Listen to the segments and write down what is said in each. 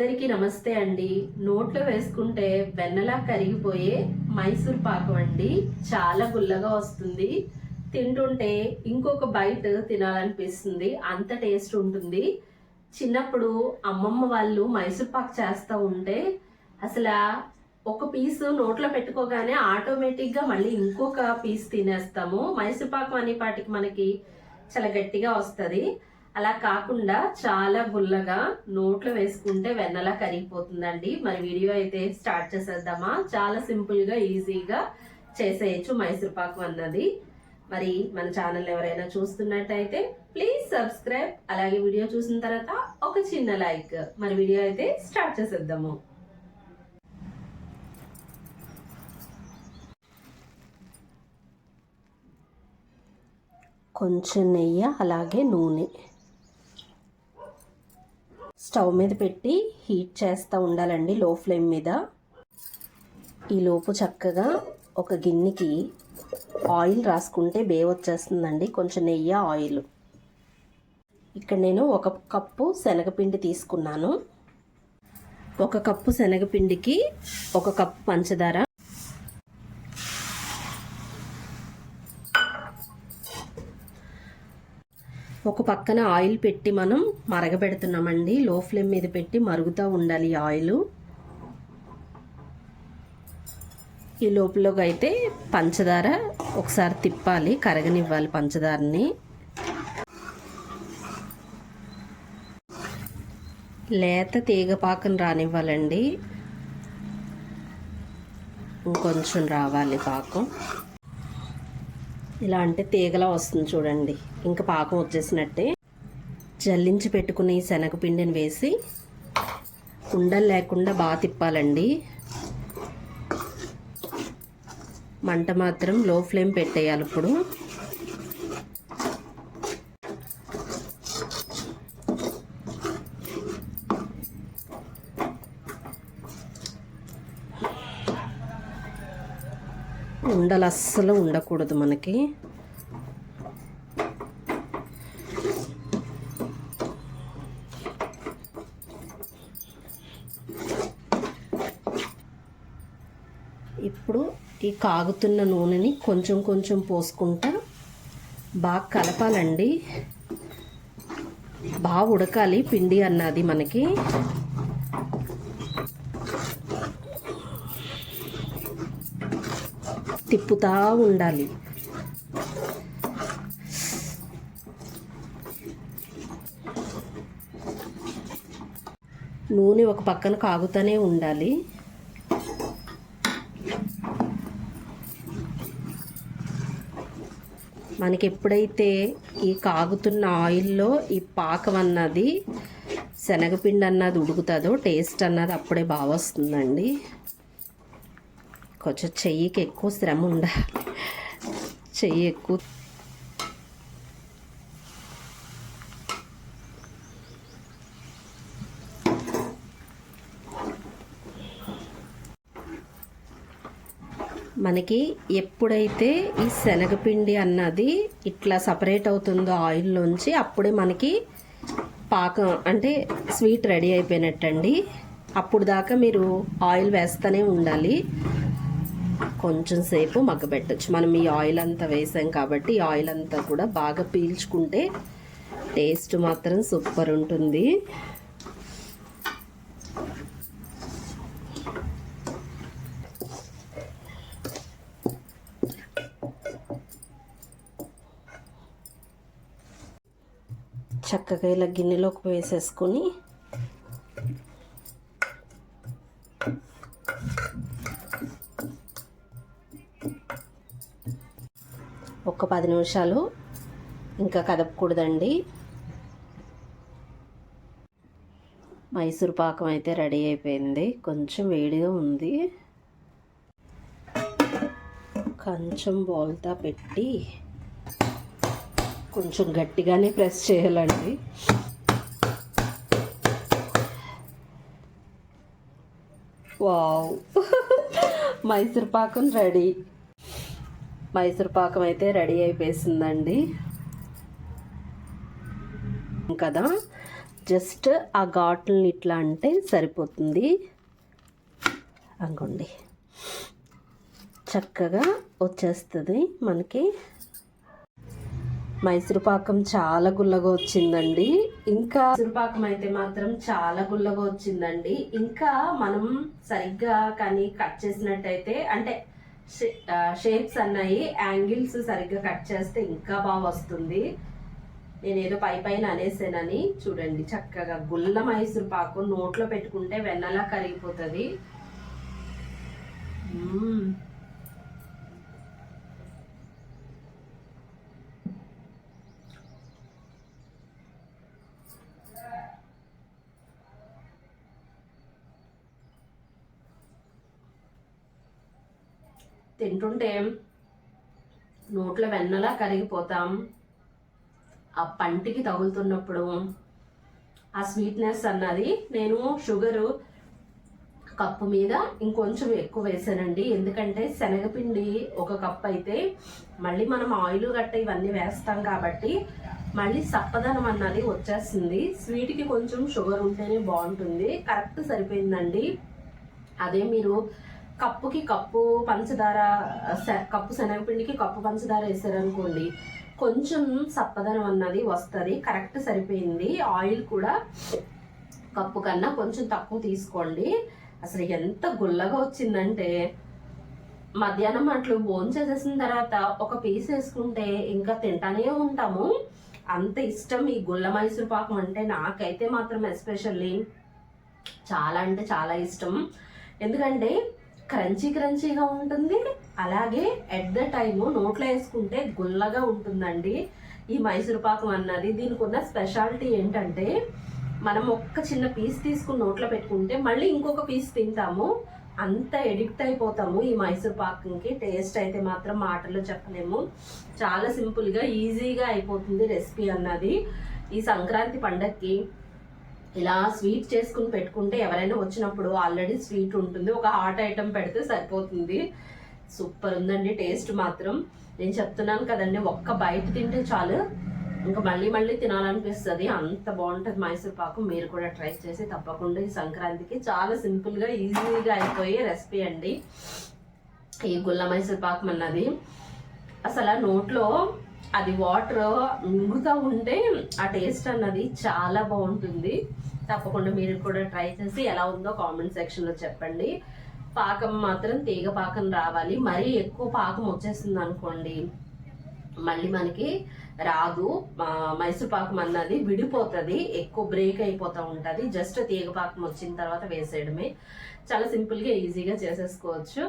అందరికీ నమస్తే అండి. నోట్లో వేసుకుంటే వెన్నలా కరిగిపోయే మైసూర్ పాకం అండి. చాలా గుల్లగా వస్తుంది. తింటుంటే ఇంకొక బైట్ తినాలనిపిస్తుంది. అంత టేస్ట్ ఉంటుంది. చిన్నప్పుడు అమ్మమ్మ వాళ్ళు మైసూర్ పాక్ చేస్తూ ఉంటే అసలు ఒక పీసు నోట్లో పెట్టుకోగానే ఆటోమేటిక్గా మళ్ళీ ఇంకొక పీస్ తినేస్తాము. మైసూర్ పాకం అనే పాటికి మనకి చాలా గట్టిగా వస్తుంది. అలా కాకుండా చాలా గుల్లగా నోట్లో వేసుకుంటే వెన్నలా కరిగిపోతుందండి. మరి వీడియో అయితే స్టార్ట్ చేసేద్దామా? చాలా సింపుల్గా ఈజీగా చేసేయచ్చు మైసూర్ పాకం అన్నది. మరి మన ఛానల్ ఎవరైనా చూస్తున్నట్టయితే ప్లీజ్ సబ్స్క్రైబ్. అలాగే వీడియో చూసిన తర్వాత ఒక చిన్న లైక్. మరి వీడియో అయితే స్టార్ట్ చేసేద్దాము. కొంచెం నెయ్యి అలాగే నూనె. స్టవ్ మీద పెట్టి హీట్ చేస్తూ ఉండాలండి లో ఫ్లేమ్ మీద. ఈ లోపు చక్కగా ఒక గిన్నెకి ఆయిల్ రాసుకుంటే బే వచ్చేస్తుందండి కొంచెం నెయ్యి ఆయిల్. ఇక్కడ నేను ఒక కప్పు శనగపిండి తీసుకున్నాను. ఒక కప్పు శనగపిండికి ఒక కప్పు పంచదార. ఒక పక్కన ఆయిల్ పెట్టి మనం మరగబెడుతున్నామండి. లో ఫ్లేమ్ మీద పెట్టి మరుగుతూ ఉండాలి ఆయిల్. ఈ లోపలోకి అయితే పంచదార ఒకసారి తిప్పాలి కరగనివ్వాలి పంచదారని. లేత తీగపాకం రానివ్వాలండి. ఇంకొంచెం రావాలి పాకం. ఇలా అంటే తీగలా వస్తుంది చూడండి. ఇంకా పాకం వచ్చేసినట్టే. జల్లించి పెట్టుకుని ఈ శనగపిండిని వేసి ఉండలు లేకుండా బాగా తిప్పాలండి. మంట మాత్రం లో ఫ్లేమ్ పెట్టేయాలి ఇప్పుడు. ఉండలు అస్సలు ఉండకూడదు మనకి. ఇప్పుడు ఈ కాగుతున్న నూనెని కొంచెం కొంచెం పోసుకుంటా బాగా కలపాలండి. బాగా ఉడకాలి పిండి అన్నది మనకి. తిప్పుతా ఉండాలి. నూనె ఒక పక్కన కాగుతూనే ఉండాలి. మనకి ఎప్పుడైతే ఈ కాగుతున్న ఆయిల్లో ఈ పాకం అన్నది శనగపిండి అన్నది ఉడుకుతుందో టేస్ట్ అన్నది అప్పుడే బాగా వస్తుందండి కొంచెం చెయ్యికి ఎక్కువ శ్రమ ఉండాలి చెయ్యి ఎక్కువ. మనకి ఎప్పుడైతే ఈ శనగపిండి అన్నది ఇట్లా సపరేట్ అవుతుందో ఆయిల్లోంచి అప్పుడే మనకి పాకం అంటే స్వీట్ రెడీ అయిపోయినట్టండి. అప్పుడు దాకా మీరు ఆయిల్ వేస్తూనే ఉండాలి. కొంచెం సేపు మగ్గబెట్టచ్చు. మనం ఈ ఆయిల్ అంతా వేసాం కాబట్టి ఈ ఆయిల్ అంతా కూడా బాగా పీల్చుకుంటే టేస్ట్ మాత్రం సూపర్ ఉంటుంది. చక్కగా ఇలా గిన్నెలోకి వేసేసుకొని పది నిమిషాలు ఇంకా కదపకూడదండి. మైసూర్ పాకం అయితే రెడీ అయిపోయింది. కొంచెం వేడిగా ఉంది. కొంచెం బోల్తా పెట్టి కొంచెం గట్టిగానే ప్రెస్ చేయాలండి. వావ్. మైసూర్ పాకం రెడీ. మైసూర్ పాకం అయితే రెడీ అయిపోయిందండి కదా? జస్ట్ ఆ ఘాట్లని ఇట్లా అంటే సరిపోతుంది. అనుకోండి చక్కగా వచ్చేస్తుంది మనకి. మైసూరుపాకం చాలా గుల్లగా వచ్చిందండి. ఇంకా మైసూరుపాకం అయితే మాత్రం చాలా గుల్లగా వచ్చిందండి. ఇంకా మనం సరిగ్గా కానీ కట్ చేసినట్టయితే అంటే షేప్స్ అన్నాయి యాంగిల్స్ సరిగ్గా కట్ చేస్తే ఇంకా బాగా వస్తుంది. నేను ఏదో పై పైన అనేసానని చూడండి చక్కగా గుల్ల మైసూరు పాకు నోట్లో పెట్టుకుంటే వెన్నలా కరిగిపోతుంది. తింటుంటే నోట్లో వెన్నలా కరిగిపోతాం. ఆ పంటికి తగులుతున్నప్పుడు ఆ స్వీట్నెస్ అన్నది నేను షుగరు కప్పు మీద ఇంకొంచెం ఎక్కువ వేసానండి ఎందుకంటే శనగపిండి ఒక కప్ అయితే మళ్ళీ మనం ఆయిల్ గట్ట ఇవన్నీ వేస్తాం కాబట్టి మళ్ళీ సప్పదనం అన్నది వచ్చేస్తుంది స్వీట్కి కొంచెం షుగర్ ఉంటేనే బాగుంటుంది. కరెక్ట్ సరిపోయిందండి. అదే మీరు కప్పుకి కప్పు పంచదార కప్పు శనగపిండికి కప్పు పంచదార వేసారనుకోండి కొంచెం సప్పదనం అన్నది వస్తుంది కరెక్ట్ సరిపోయింది. ఆయిల్ కూడా కప్పు కన్నా కొంచెం తక్కువ తీసుకోండి. అసలు ఎంత గుల్లగా వచ్చిందంటే మధ్యాహ్నం అట్లు భోజనం చేసేసిన తర్వాత ఒక పీస్ వేసుకుంటే ఇంకా తింటానే ఉంటాము. అంత ఇష్టం ఈ గుల్ల మైసూర్ పాకం అంటే నాకైతే మాత్రం ఎస్పెషల్లీ చాలా అంటే చాలా ఇష్టం. ఎందుకంటే క్రంచీ క్రంచీగా ఉంటుంది. అలాగే ఎట్ ద టైము నోట్లో వేసుకుంటే గుల్లగా ఉంటుందండి. ఈ మైసూర్ పాకం అన్నది దీనికి ఉన్న స్పెషాలిటీ ఏంటంటే మనం ఒక్క చిన్న పీస్ తీసుకుని నోట్లో పెట్టుకుంటే మళ్ళీ ఇంకొక పీస్ తింటాము. అంత ఎడిక్ట్ అయిపోతాము ఈ మైసూర్ పాకంకి. టేస్ట్ అయితే మాత్రం మాటల్లో చెప్పలేము. చాలా సింపుల్గా ఈజీగా అయిపోతుంది రెసిపీ అన్నది. ఈ సంక్రాంతి పండగకి ఇలా స్వీట్ చేసుకుని పెట్టుకుంటే ఎవరైనా వచ్చినప్పుడు ఆల్రెడీ స్వీట్ ఉంటుంది. ఒక హాట్ ఐటమ్ పెడితే సరిపోతుంది. సూపర్ ఉందండి టేస్ట్ మాత్రం. నేను చెప్తున్నాను కదండి ఒక్క బయట తింటే చాలు. ఇంకా మళ్ళీ మళ్ళీ తినాలనిపిస్తుంది. అంత బాగుంటుంది మైసూర్ పాకు. మీరు కూడా ట్రై చేసి తప్పకుండా ఈ సంక్రాంతికి చాలా సింపుల్గా ఈజీగా అయిపోయే రెసిపీ అండి. ఈ గుల్ల మైసూర్ పాకం అన్నది అసలు ఆ నోట్లో అది వాటర్ ఇంగుతూ ఉంటే ఆ టేస్ట్ అన్నది చాలా బాగుంటుంది. తప్పకుండా మీరు కూడా ట్రై చేసి ఎలా ఉందో కామెంట్ సెక్షన్లో చెప్పండి. పాకం మాత్రం తీగ పాకం రావాలి. మరీ ఎక్కువ పాకం వచ్చేసింది అనుకోండి మళ్ళీ మనకి రాదు. మైసూర్ పాకం అన్నది విడిపోతుంది ఎక్కువ బ్రేక్ అయిపోతూ ఉంటుంది. జస్ట్ తీగ పాకం వచ్చిన తర్వాత వేసేయడమే. చాలా సింపుల్గా ఈజీగా చేసేసుకోవచ్చు.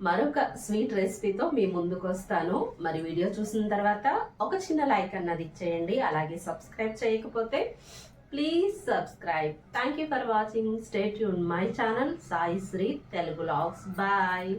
మరొక స్వీట్ రెసిపీతో మీ ముందుకు వస్తాను మరి వీడియో చూసిన తర్వాత ఒక చిన్న లైక్ అన్నది ఇచ్చేయండి. అలాగే సబ్స్క్రైబ్ చేయకపోతే please subscribe thank you for watching stay Yoon my channel Sai Sri Telugu vlogs bye